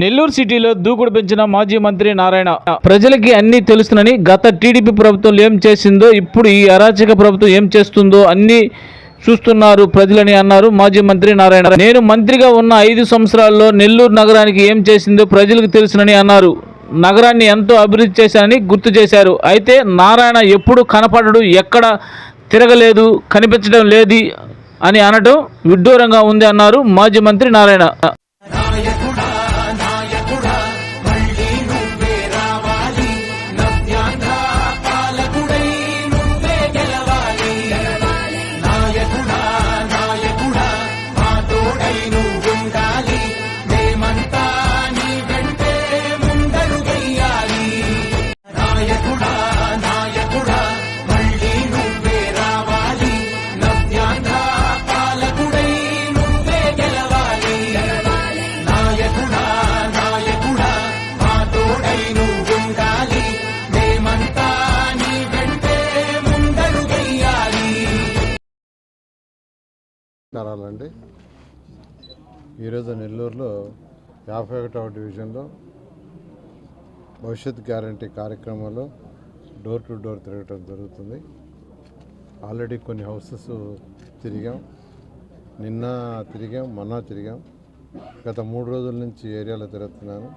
నెల్లూరు సిటీలో దూకుడు పెంచిన మాజీ మంత్రి నారాయణ. ప్రజలకి అన్ని తెలుసునని గత టీడీపీ ప్రభుత్వం ఏం చేసిందో ఇప్పుడు ఈ అరాచక ప్రభుత్వం ఏం చేస్తుందో అన్ని చూస్తున్నారు ప్రజలని అన్నారు మాజీ మంత్రి నారాయణ. నేను మంత్రిగా ఉన్న ఐదు సంవత్సరాల్లో నెల్లూరు నగరానికి ఏం చేసిందో ప్రజలకు తెలుసునని అన్నారు. నగరాన్ని ఎంతో అభివృద్ధి చేశానని గుర్తు చేశారు. అయితే నారాయణ ఎప్పుడు కనపడడు ఎక్కడ తిరగలేదు కనిపించడం లేదు అని అనడం విడ్డూరంగా ఉంది అన్నారు మాజీ మంత్రి నారాయణ. నమస్కారాలండి ఈరోజు నెల్లూరులో యాభై ఒకటవ డివిజన్లో భవిష్యత్ గ్యారంటీ కార్యక్రమంలో డోర్ టు డోర్ తిరగటం జరుగుతుంది. ఆల్రెడీ కొన్ని హౌసెస్ తిరిగాం. నిన్న తిరిగాం మొన్న తిరిగాం. గత మూడు రోజుల నుంచి ఏరియాలో తిరుగుతున్నాను.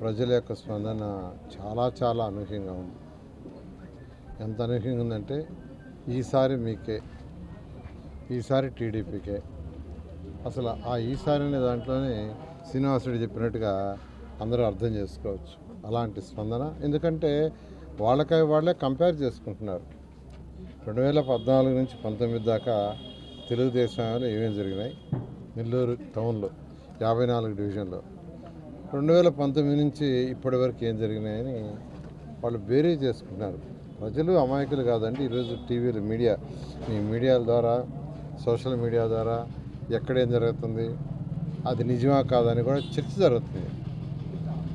ప్రజల యొక్క స్పందన చాలా చాలా అనూహ్యంగా ఉంది. ఎంత అనూహ్యంగా ఉందంటే ఈసారి మీకే ఈసారి టీడీపీకే. అసలు ఆ ఈసారి అనే దాంట్లోనే శ్రీనివాసుడు చెప్పినట్టుగా అందరూ అర్థం చేసుకోవచ్చు. అలాంటి స్పందన. ఎందుకంటే వాళ్ళకై వాళ్ళే కంపేర్ చేసుకుంటున్నారు. రెండు వేల పద్నాలుగు నుంచి పంతొమ్మిది దాకా తెలుగుదేశంలో ఏమేమి జరిగినాయి? నెల్లూరు టౌన్లో యాభై నాలుగు డివిజన్లో. రెండు వేల పంతొమ్మిది నుంచి ఇప్పటి వరకు ఏం జరిగినాయని వాళ్ళు బేరీ చేసుకుంటున్నారు. ప్రజలు అమాయకులు కాదండి. ఈరోజు టీవీలు మీడియా. ఈ మీడియాల ద్వారా సోషల్ మీడియా ద్వారా ఎక్కడేం జరుగుతుంది అది నిజమా కాదని కూడా చర్చ జరుగుతుంది.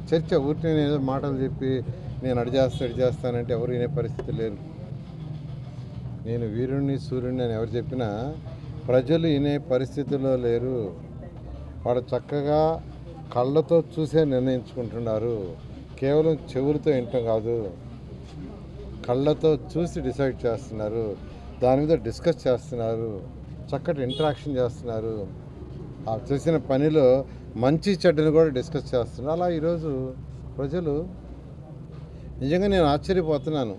చర్చ ఊరికి నేను ఏదో మాటలు చెప్పి నేను అడి అడిచేస్తానంటే అడి చేస్తానంటే ఎవరు వినే పరిస్థితి లేరు నేను వీరుణ్ణి సూర్యుడిని అని ఎవరు చెప్పినా ప్రజలు వినే పరిస్థితిలో లేరు. వాడు చక్కగా కళ్ళతో చూసే నిర్ణయించుకుంటున్నారు. కేవలం చెవులతో వినటం కాదు కళ్ళతో చూసి డిసైడ్ చేస్తున్నారు. దాని మీద డిస్కస్ చేస్తున్నారు. చక్కటి ఇంటరాక్షన్ చేస్తున్నారు. ఆ చేసిన పనిలో మంచి చెడ్డను కూడా డిస్కస్ చేస్తున్నారు. అలా ఈరోజు ప్రజలు నిజంగా నేను ఆశ్చర్యపోతున్నాను.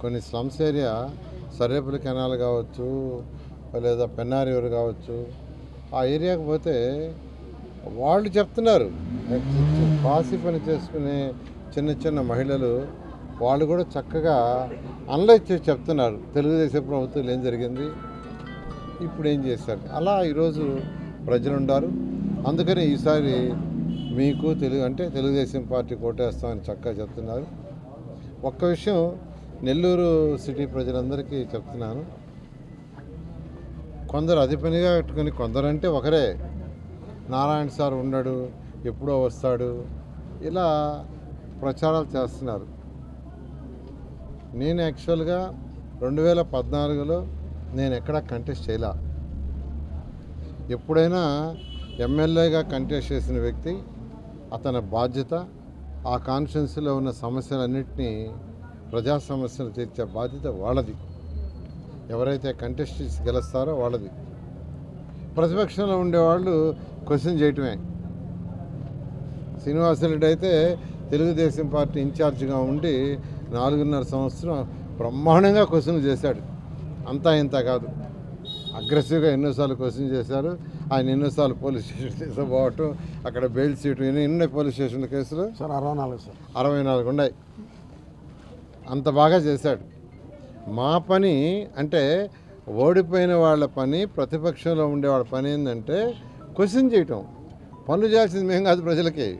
కొన్ని స్లమ్స్ ఏరియా సరేపుల కెనాల్ కావచ్చు లేదా పెన్నారి రివర్ కావచ్చు ఆ ఏరియాకి పోతే వాళ్ళు చెప్తున్నారు. పాసి పని చేసుకునే చిన్న చిన్న మహిళలు వాళ్ళు కూడా చక్కగా అనలైజ్ చేసి చెప్తున్నారు. తెలుగుదేశం ప్రభుత్వం ఏం జరిగింది? ఇప్పుడు ఏం చేశారు అలా ఈరోజు ప్రజలు ఉన్నారు అందుకని ఈసారి మీకు తెలుగు అంటే తెలుగుదేశం పార్టీ కోటేస్తామని చక్కగా చెప్తున్నారు. ఒక్క విషయం నెల్లూరు సిటీ ప్రజలందరికీ చెప్తున్నాను. కొందరు అది పనిగా పెట్టుకుని కొందరంటే ఒకరే. నారాయణ సార్ ఉండడు ఎప్పుడో వస్తాడు ఇలా ప్రచారాలు చేస్తున్నారు. నేను యాక్చువల్గా రెండు వేల పద్నాలుగులో నేను ఎక్కడ కంటెస్ట్ చేయలే. ఎప్పుడైనా ఎమ్మెల్యేగా కంటెస్ట్ చేసిన వ్యక్తి అతని బాధ్యత ఆ కాన్స్టిట్యున్సీలో ఉన్న సమస్యలన్నింటినీ ప్రజా సమస్యలు తీర్చే బాధ్యత వాళ్ళది. ఎవరైతే కంటెస్ట్ చేసి గెలుస్తారో వాళ్ళది. ప్రతిపక్షంలో ఉండేవాళ్ళు క్వశ్చన్ చేయటమే. శ్రీనివాసరెడ్డి అయితే తెలుగుదేశం పార్టీ ఇన్ఛార్జిగా ఉండి నాలుగున్నర సంవత్సరం బ్రహ్మాండంగా క్వశ్చన్ చేశాడు. అంతా ఇంత కాదు. అగ్రెసివ్గా ఎన్నోసార్లు క్వశ్చన్ చేశారు. ఆయన ఎన్నోసార్లు పోలీస్ స్టేషన్ తీసుకుపోవటం అక్కడ బెయిల్ సీటు ఎన్ని ఎన్ని పోలీస్ స్టేషన్ కేసులు? సార్ అరవై నాలుగు సార్. అరవై నాలుగు ఉన్నాయి. అంత బాగా చేశాడు. మా పని అంటే ఓడిపోయిన వాళ్ళ పని ప్రతిపక్షంలో ఉండే వాళ్ళ పని ఏంటంటే క్వశ్చన్ చేయటం. పనులు చేయాల్సింది మేము కాదు ప్రజలకి.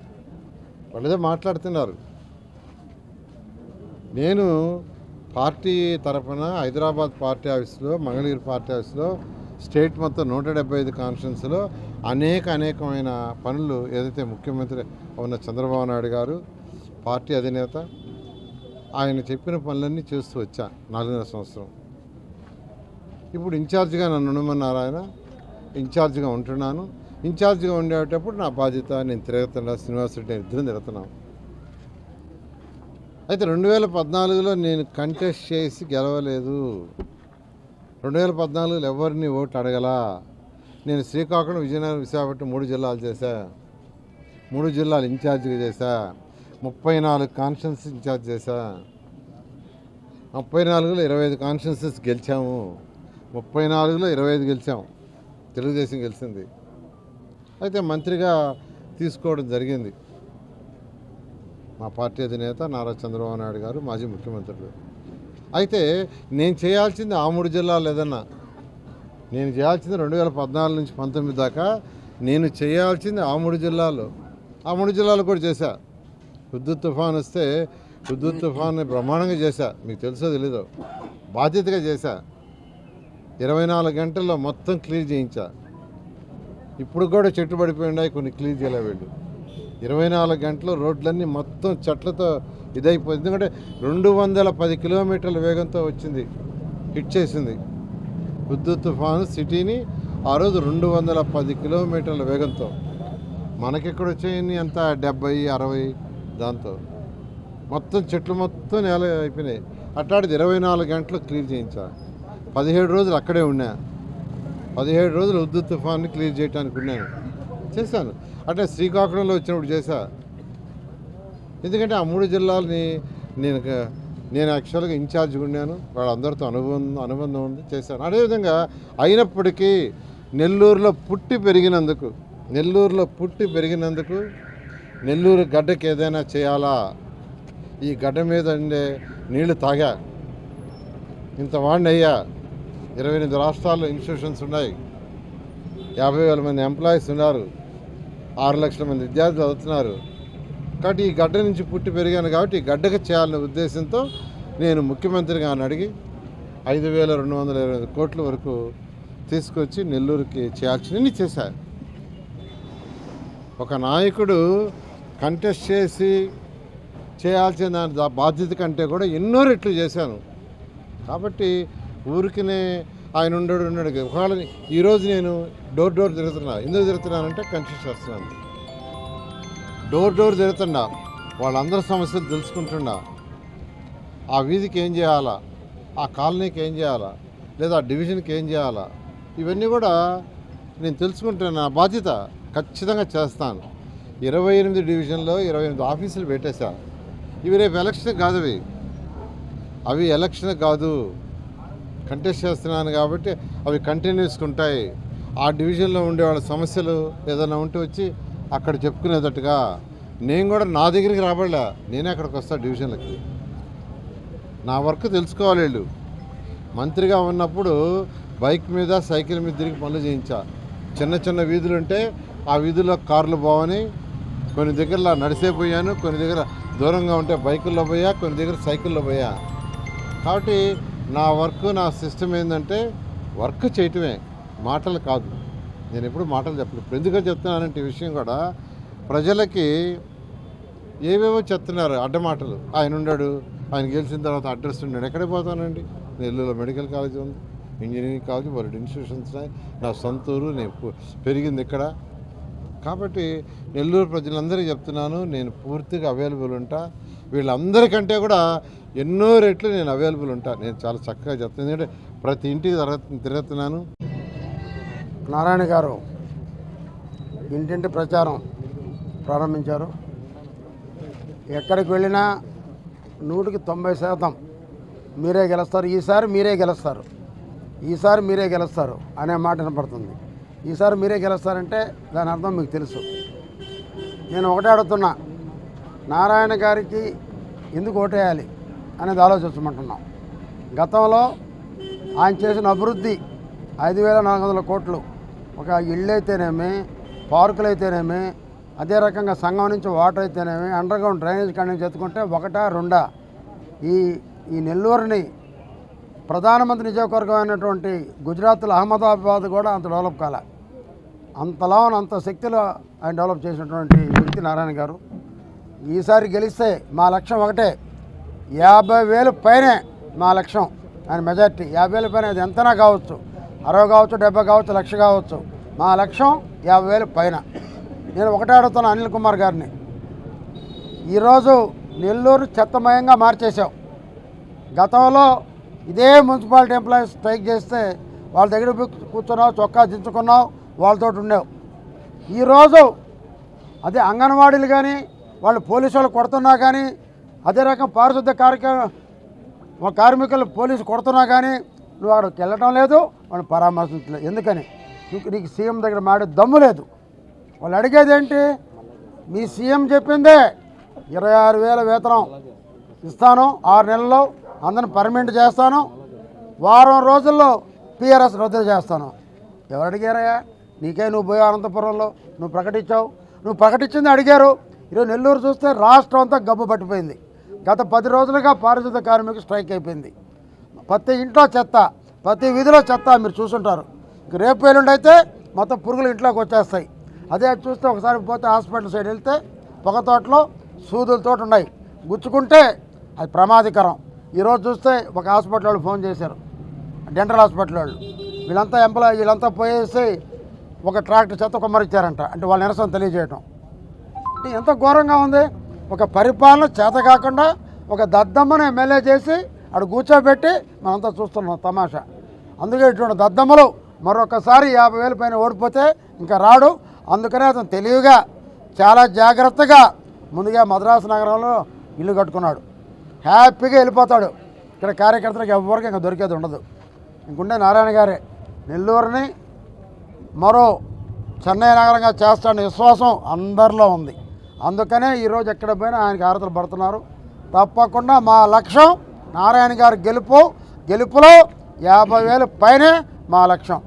వాళ్ళేదో మాట్లాడుతున్నారు. నేను పార్టీ తరఫున హైదరాబాద్ పార్టీ ఆఫీస్లో మంగళగిరి పార్టీ ఆఫీస్లో స్టేట్ మొత్తం నూట డెబ్బై ఐదు కాన్స్టిట్యున్సీలో అనేక అనేకమైన పనులు ఏదైతే ముఖ్యమంత్రి ఉన్న చంద్రబాబు నాయుడు గారు పార్టీ అధినేత ఆయన చెప్పిన పనులన్నీ చేస్తూ వచ్చా నాలుగున్నర సంవత్సరం. ఇప్పుడు ఇన్ఛార్జిగా నన్ను ఉండమన్నారు ఆయన. ఇన్ఛార్జిగా ఉంటున్నాను. ఇన్ఛార్జ్గా ఉండేటప్పుడు నా బాధ్యత నేను తిరుగుతున్నా శ్రీనివాసరెడ్డి నేను ఇద్దరం తిరుగుతున్నాం. అయితే రెండు వేల పద్నాలుగులో నేను కంటెస్ట్ చేసి గెలవలేదు. రెండు వేల పద్నాలుగులో ఎవరిని ఓటు అడగలా? నేను శ్రీకాకుళం విజయనగరం విశాఖపట్నం మూడు జిల్లాలు చేశా. మూడు జిల్లాలు ఇన్ఛార్జిగా చేశా. ముప్పై నాలుగు కాన్షియన్స్ ఇన్ఛార్జ్ చేశా. ముప్పై నాలుగులో ఇరవై ఐదు కాన్షియన్సెస్ గెలిచాము. ముప్పై నాలుగులో ఇరవై ఐదు గెలిచాము తెలుగుదేశం గెలిచింది. అయితే మంత్రిగా తీసుకోవడం జరిగింది. మా పార్టీ అధినేత నారా చంద్రబాబు నాయుడు గారు మాజీ ముఖ్యమంత్రులు. అయితే నేను చేయాల్సింది ఆ మూడు జిల్లాలు ఏదన్నా. నేను చేయాల్సింది రెండు వేల పద్నాలుగు నుంచి పంతొమ్మిది దాకా నేను చేయాల్సింది ఆ మూడు జిల్లాలు. ఆ మూడు జిల్లాలు కూడా చేశా. విద్యుత్ తుఫాన్ వస్తే విద్యుత్ తుఫాన్ని బ్రహ్మాండంగా చేశా. మీకు తెలుసో తెలీదో. బాధ్యతగా చేశా. ఇరవై నాలుగు గంటల్లో మొత్తం క్లీన్ చేయించా. ఇప్పుడు కూడా చెట్టు పడిపోయి ఉన్నాయి కొన్ని క్లీన్ చేయలే వీళ్ళు. ఇరవై నాలుగు గంటలు రోడ్లన్నీ మొత్తం చెట్లతో ఇదైపోయింది. ఎందుకంటే రెండు వందల పది కిలోమీటర్ల వేగంతో వచ్చింది హిట్ చేసింది. విద్యుత్ తుఫాను సిటీని ఆ రోజు రెండు వందల పది కిలోమీటర్ల వేగంతో. మనకెక్కడ వచ్చాయని అంత డెబ్బై అరవై దాంతో. మొత్తం చెట్లు మొత్తం నేల అయిపోయినాయి. అట్లాంటిది ఇరవై నాలుగు గంటలు క్లియర్ చేయించా. పదిహేడు రోజులు అక్కడే ఉన్నా. పదిహేడు రోజులు ఉద్దు తుఫాన్ని క్లియర్ చేయడానికి ఉన్నాను. చేశాను. అంటే శ్రీకాకుళంలో వచ్చినప్పుడు చేశా. ఎందుకంటే ఆ మూడు జిల్లాలని నేను నేను యాక్చువల్గా ఇన్ఛార్జ్గా ఉన్నాను వాళ్ళందరితో అనుబంధం అనుబంధం ఉంది చేశాను. అదేవిధంగా అయినప్పటికీ నెల్లూరులో పుట్టి పెరిగినందుకు నెల్లూరులో పుట్టి పెరిగినందుకు నెల్లూరు గడ్డకి ఏదైనా చేయాలా? ఈ గడ్డ మీద ఉండే నీళ్ళు తాగా. ఇంత వాడినయ్యా. ఇరవై ఎనిమిది రాష్ట్రాల్లో ఇన్స్టిట్యూషన్స్ ఉన్నాయి. యాభై వేల మంది ఎంప్లాయీస్ ఉన్నారు. ఆరు లక్షల మంది విద్యార్థులు చదువుతున్నారు. కాబట్టి ఈ గడ్డ నుంచి పుట్టి పెరిగాను కాబట్టి ఈ గడ్డకు చేయాలనే ఉద్దేశంతో నేను ముఖ్యమంత్రిగా అడిగి ఐదు వేల రెండు వందల ఇరవై ఐదు కోట్ల వరకు తీసుకొచ్చి నెల్లూరుకి చేయాల్సినవి చేశాను ఒక నాయకుడు కంటెస్ట్ చేసి చేయాల్సిన దాని దా- బాధ్యత కంటే కూడా ఎన్నో రెట్లు చేశాను. కాబట్టి ఊరికినే ఆయన ఉండడు ఉన్నాడు ఒకవేళ ఈరోజు నేను డోర్ డోర్ తిరుగుతున్నా ఎందుకు తిరుగుతున్నానంటే కంటెస్ట్ చేస్తున్నాను. డోర్ డోర్ తిరుగుతున్నా వాళ్ళందరి సమస్యలు తెలుసుకుంటున్నా. ఆ వీధికి ఏం చేయాలా? ఆ కాలనీకి ఏం చేయాలా? లేదా ఆ డివిజన్కి ఏం చేయాలా? ఇవన్నీ కూడా నేను తెలుసుకుంటున్నా నా బాధ్యత ఖచ్చితంగా చేస్తాను. ఇరవై ఎనిమిది డివిజన్లో ఇరవై ఎనిమిది ఆఫీసులు పెట్టేశాను. ఇవి రేపు ఎలక్షన్ కాదు అవి అవి ఎలక్షన్ కాదు. కంటెస్ట్ చేస్తున్నాను కాబట్టి అవి కంటిన్యూస్గా ఉంటాయి. ఆ డివిజన్లో ఉండే వాళ్ళ సమస్యలు ఏదైనా ఉంటే వచ్చి అక్కడ చెప్పుకునేటట్టుగా నేను కూడా నా దగ్గరికి రాబడలే. నేనే అక్కడికి వస్తా డివిజన్లకి. నా వర్క్ తెలుసుకోవాలి వీళ్ళు. మంత్రిగా ఉన్నప్పుడు బైక్ మీద సైకిల్ మీద తిరిగి పనులు చేయించా. చిన్న చిన్న వీధులు ఉంటే ఆ వీధుల్లో కార్లు బావని కొన్ని దగ్గర నడిసే పోయాను కొన్ని దగ్గర దూరంగా ఉంటే బైకుల్లో పోయా కొన్ని దగ్గర సైకిల్లో పోయా. కాబట్టి నా వర్క్ నా సిస్టమ్ ఏంటంటే వర్క్ చేయటమే మాటలు కాదు. నేను ఎప్పుడు మాటలు చెప్పలేదు. ఇప్పుడు ఎందుకని చెప్తున్నానంటే విషయం కూడా ప్రజలకి ఏవేవో చెప్తున్నారు అడ్డమాటలు ఆయన ఉన్నాడు ఆయన గెలిచిన తర్వాత అడ్రస్ ఉన్నాడు. ఎక్కడికి పోతానండి? నెల్లూరులో మెడికల్ కాలేజ్ ఉంది. ఇంజనీరింగ్ కాలేజ్ మరొకటి ఇన్స్టిట్యూషన్స్ ఉన్నాయి. నా సొంత ఊరు నేను పెరిగింది ఇక్కడ. కాబట్టి నెల్లూరు ప్రజలందరికీ చెప్తున్నాను నేను పూర్తిగా అవైలబుల్ ఉంటా. వీళ్ళందరికంటే కూడా ఎన్నో రెట్లు నేను అవైలబుల్ ఉంటాను నేను చాలా చక్కగా చెప్తాను. ఎందుకంటే ప్రతి ఇంటికి తిరుగుతున్నాను. నారాయణ గారు ఇంటింటి ప్రచారం ప్రారంభించారు. ఎక్కడికి వెళ్ళినా నూటికి తొంభై శాతం మీరే గెలుస్తారు. ఈసారి మీరే గెలుస్తారు. ఈసారి మీరే గెలుస్తారు అనే మాట వినపడుతుంది. ఈసారి మీరే గెలుస్తారంటే దాని అర్థం మీకు తెలుసు. నేను ఒకటే అడుగుతున్నా. నారాయణ గారికి ఎందుకు ఓటేయాలి అనేది ఆలోచించమంటున్నాం. గతంలో ఆయన చేసిన అభివృద్ధి ఐదు వేల నాలుగు వందల కోట్లు ఒక ఇళ్ళు అయితేనేమి పార్కులు అయితేనేమి అదే రకంగా సంఘం నుంచి వాటర్ అయితేనేమి అండర్ గ్రౌండ్ డ్రైనేజ్ కాడి చెత్తుకుంటే ఒకటా రెండా. ఈ ఈ నెల్లూరుని ప్రధానమంత్రి నియోజకవర్గం అయినటువంటి గుజరాత్లో అహ్మదాబాద్ కూడా అంత డెవలప్ కాలే. అంతలా అంత శక్తిలో ఆయన డెవలప్ చేసినటువంటి వ్యక్తి నారాయణ గారు. ఈసారి గెలిస్తే మా లక్ష్యం ఒకటే. యాభై వేలు పైనే మా లక్ష్యం. ఆయన మెజార్టీ. యాభై వేల పైన అది ఎంతనా కావచ్చు. అరవై కావచ్చు డెబ్బై కావచ్చు లక్ష కావచ్చు. మా లక్ష్యం యాభై వేలు పైన. నేను ఒకటే అడుగుతాను అనిల్ కుమార్ గారిని. ఈరోజు నెల్లూరు చెత్తమయంగా మార్చేశాం గతంలో ఇదే మున్సిపాలిటీ ఎంప్లాయీస్ స్ట్రైక్ చేస్తే వాళ్ళ దగ్గర కూర్చున్నావు చొక్కా దించుకున్నావు వాళ్ళతో ఉండేవు. ఈరోజు అదే అంగన్వాడీలు కానీ వాళ్ళు పోలీసు వాళ్ళు కొడుతున్నా కానీ అదే రకం పారిశుద్ధ కార్యక్రమం కార్మికులు పోలీసు కొడుతున్నా కానీ నువ్వు అక్కడికి వెళ్ళటం లేదు వాళ్ళు పరామర్శించలేదు. ఎందుకని? నీకు నీకు సీఎం దగ్గర మాడే దమ్ము లేదు. వాళ్ళు అడిగేది ఏంటి? మీ సీఎం చెప్పిందే ఇరవై ఆరు వేల వేతనం ఇస్తాను ఆరు నెలల్లో అందరిని పర్మనెంట్ చేస్తాను వారం రోజుల్లో పిఆర్ఎస్ రద్దు చేస్తాను. ఎవరు అడిగారయ్యా? నీకే నువ్వు పోయి అనంతపురంలో నువ్వు ప్రకటించావు. నువ్వు ప్రకటించింది అడిగారు. ఈరోజు నెల్లూరు చూస్తే రాష్ట్రం అంతా గబ్బు పట్టిపోయింది. గత పది రోజులుగా పారిశుద్ధ కార్మికులు స్ట్రైక్ అయిపోయింది. ప్రతి ఇంట్లో చెత్త ప్రతి వీధిలో చెత్త మీరు చూసుంటారు. రేపు ఎల్లుండి అయితే మొత్తం పురుగులు ఇంట్లోకి వచ్చేస్తాయి. అదే చూస్తే ఒకసారి పోతే హాస్పిటల్ సైడ్ వెళ్తే పొగ తోటలో సూదులతో ఉన్నాయి. గుచ్చుకుంటే అది ప్రమాదకరం. ఈరోజు చూస్తే ఒక హాస్పిటల్ వాళ్ళు ఫోన్ చేశారు. డెంటల్ హాస్పిటల్ వాళ్ళు. వీళ్ళంతా ఎంప్లాయ్ వీళ్ళంతా పోయేసి ఒక ట్రాక్టర్ చెత్త కొమ్మరిచ్చారంట. అంటే వాళ్ళ నిరసన తెలియజేయటం. ఎంత ఘోరంగా ఉంది. ఒక పరిపాలన చేత కాకుండా ఒక దద్దమ్మను ఎమ్మెల్యే చేసి అక్కడ కూర్చోబెట్టి మనంతా చూస్తున్నాం తమాషా. అందుకే ఇటువంటి దద్దమ్మలు మరొకసారి యాభై వేల పైన ఓడిపోతే ఇంకా రాడు. అందుకనే అతను తెలివిగా చాలా జాగ్రత్తగా ముందుగా మద్రాసు నగరంలో ఇల్లు కట్టుకున్నాడు. హ్యాపీగా వెళ్ళిపోతాడు. ఇక్కడ కార్యకర్తలకు ఎవరికి ఇంకా దొరికేది ఉండదు. ఇంకుండే నారాయణ గారే నెల్లూరుని మరో చెన్నై నగరంగా చేస్తాడని విశ్వాసం అందరిలో ఉంది. అందుకనే ఈరోజు ఎక్కడ పోయినా ఆయనకి ఆరతలు పడుతున్నారు. తప్పకుండా మా లక్ష్యం నారాయణ గారి గెలుపు గెలుపులో యాభై వేలు పైనే మా లక్ష్యం.